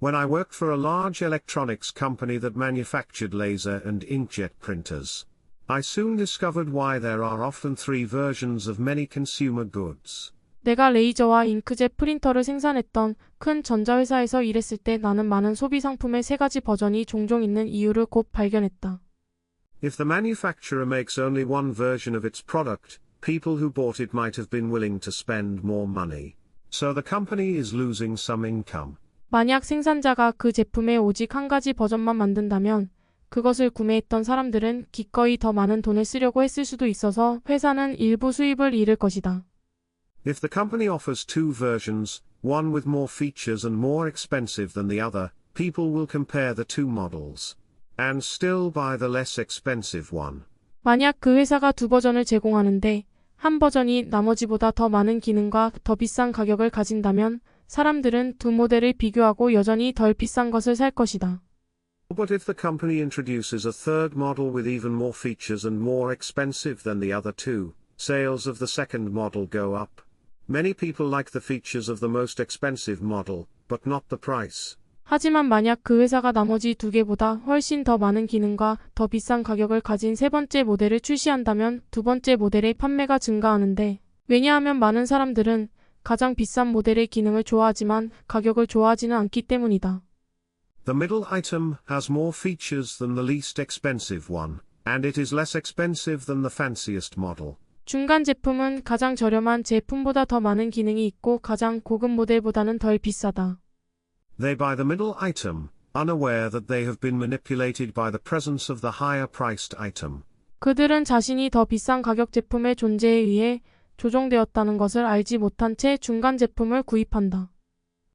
When I worked for a large electronics company that manufactured laser and inkjet printers, I soon discovered why there are often three versions of many consumer goods. 내가 레이저와 잉크젯 프린터를 생산했던 큰 전자회사에서 일했을 때 나는 많은 소비 상품의 세 가지 버전이 종종 있는 이유를 곧 발견했다. If the manufacturer makes only one version of its product, people who bought it might have been willing to spend more money. So the company is losing some income. 만약 생산자가 그 제품의 오직 한 가지 버전만 만든다면 그것을 구매했던 사람들은 기꺼이 더 많은 돈을 쓰려고 했을 수도 있어서 회사는 일부 수입을 잃을 것이다. If the company offers two versions, one with more features and more expensive than the other, people will compare the two models. And still buy the less expensive one. 만약 그 회사가 두 버전을 제공하는데 한 버전이 나머지보다 더 많은 기능과 더 비싼 가격을 가진다면 사람들은 두 모델을 비교하고 여전히 덜 비싼 것을 살 것이다. But if the company introduces a third model with even more features and more expensive than the other two, sales of the second model go up. Many people like the features of the most expensive model, but not the price. 하지만 만약 그 회사가 나머지 두 개보다 훨씬 더 많은 기능과 더 비싼 가격을 가진 세 번째 모델을 출시한다면 두 번째 모델의 판매가 증가하는데 왜냐하면 많은 사람들은 가장 비싼 모델의 기능을 좋아하지만 가격을 좋아하지는 않기 때문이다. The middle item has more features than the least expensive one, and it is less expensive than the fanciest model. 중간 제품은 가장 저렴한 제품보다 더 많은 기능이 있고 가장 고급 모델보다는 덜 비싸다. They buy the middle item, unaware that they have been manipulated by the presence of the higher priced item. 그들은 자신이 더 비싼 가격 제품의 존재에 의해 조종되었다는 것을 알지 못한 채 중간 제품을 구입한다.